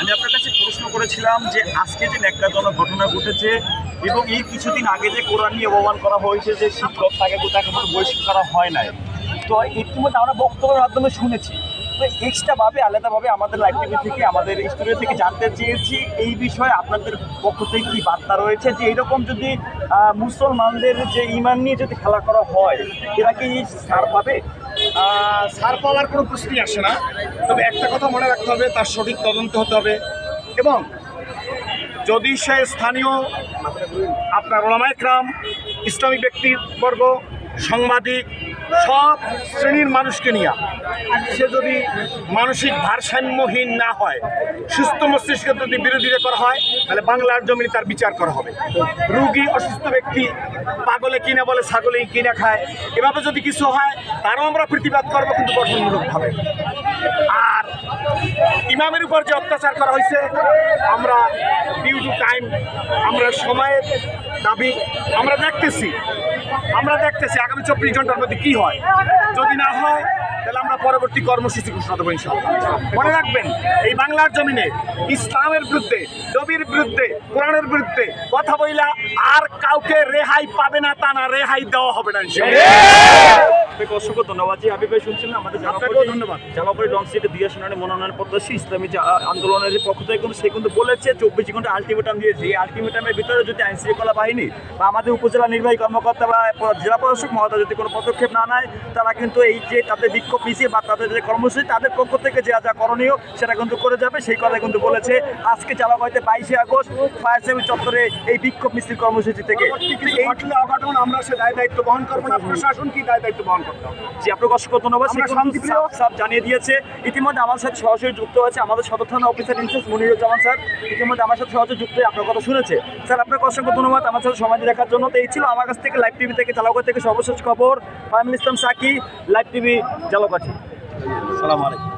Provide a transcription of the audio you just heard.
আমি আপনার কাছে প্রশ্ন করেছিলাম যে আজকে যে ন্যাক্কারজনক ঘটনা ঘটেছে এবং এই কিছুদিন আগে যে কোরআন নিয়ে অপমান করা হয়েছে যে শিক্ষক তাকে তাকে বহিষ্কার করা হয় নাই। তো ইতিমধ্যে আমরা বক্তব্যের মাধ্যমে শুনেছি। তো এক্সট্রাভাবে আলাদাভাবে আমাদের টিভি থেকে, আমাদের স্টুডিও থেকে জানতে চেয়েছি এই বিষয়ে আপনাদের পক্ষ থেকে কি বার্তা রয়েছে যে এরকম যদি মুসলমানদের যে ইমান নিয়ে যদি খেলা করা হয়, এরা কি ছাড় পাবে? ছাড় পাওয়ার কোনো প্রশ্নই আসে না। তবে একটা কথা মনে রাখতে হবে, তার সঠিক তদন্ত হতে হবে। এবং যদি সে স্থানীয় আপনার ওলামাইকরাম ইসলামিক ব্যক্তিবর্গ সাংবাদিক, সব শ্রেণির মানুষকে নিয়ে। সে যদি মানসিক ভারসাম্যহীন না হয়, সুস্থ মস্তিষ্কে যদি বিরোধিতা করা হয়, তাহলে বাংলার জমিনে তার বিচার করা হবে। রুগী, অসুস্থ ব্যক্তি, পাগলে কিনে বলে ছাগলেই কিনে খায়, এভাবে যদি কিছু হয়, তারও আমরা প্রতিবাদ করব কিন্তু গঠনমূলকভাবে। আর ইমামের উপর যে অত্যাচার করা হয়েছে, আমরা ডিউ টু টাইম আমরা সময়ের দাবি আমরা দেখতেছি। আমরা দেখতেছি আগামী চব্বিশ ঘণ্টার মধ্যে কি হয়। যদি না হয়, তাহলে আমরা পরবর্তী কর্মসূচি ঘোষণা দেবো ইনশাআল্লাহ। মনে রাখবেন, এই বাংলার জমিনে ইসলামের বিরুদ্ধে, নবীর বিরুদ্ধে, কোরআনের বিরুদ্ধে কথা বইলা আর কাউকে রেহাই পাবে না, তা না, রেহাই দেওয়া হবে না আপনাকে অসংখ্য ধন্যবাদ। জি হাবিব ভাই শুনছেন আমাদের আপনাকেও ধন্যবাদ। জামাপুরি লং সিটে দিয়ে শুনানি মনোনয়ন প্রত্যাশী ইসলামী আন্দোলনের যে পক্ষ থেকে কিন্তু সে কিন্তু বলেছে চব্বিশ ঘণ্টা আলটিমেটাম দিয়েছে। এই আলটিমেটামের ভিতরে যদি আইন শৃঙ্খলা বাহিনী বা আমাদের উপজেলা নির্বাহী কর্মকর্তা বা জেলা প্রশাসক মহোদয় যদি কোনো পদক্ষেপ না নেয় তারা কিন্তু এই যে তাদের বিক্ষোভ মিছিল বা তাদের যে কর্মসূচি তাদের পক্ষ থেকে যা যা করণীয় সেটা কিন্তু করে যাবে। সেই কথা কিন্তু বলেছে আজকে চালাবাইতে বাইশে আগস্ট ফায়ার সার্ভিস চত্বরে এই বিক্ষোভ মিছিল কর্মসূচি থেকে। আমরা সে দায় দায়িত্ব বহন করব না। প্রশাসন কি দায় দায়িত্ব বহন জি আপনাকে অসংখ্য ধন্যবাদ। আমরা সে কিন্তু শান্তিপ্রিয়। সাফ সাফ জানিয়ে দিয়েছে। ইতিমধ্যে আমার সাথে সরাসরি যুক্ত আছে আমাদের সদর থানা অফিসার ইনচার্জ মনিরুজ্জামান স্যার। ইতিমধ্যে আমার সাথে সরাসরি যুক্ত হয়ে আপনার কথা শুনেছে। স্যার আপনাকে অসংখ্য ধন্যবাদ। আমার সাথে দিয়ে দেখার জন্য। তো এই ছিল আমার কাছ থেকে লাইভ টিভি থেকে চালাকর থেকে সর্বশেষ খবর। ফাহমিল ইসলাম সাকি লাইভ টিভি জালকাঠি সালাম আলাইকুম।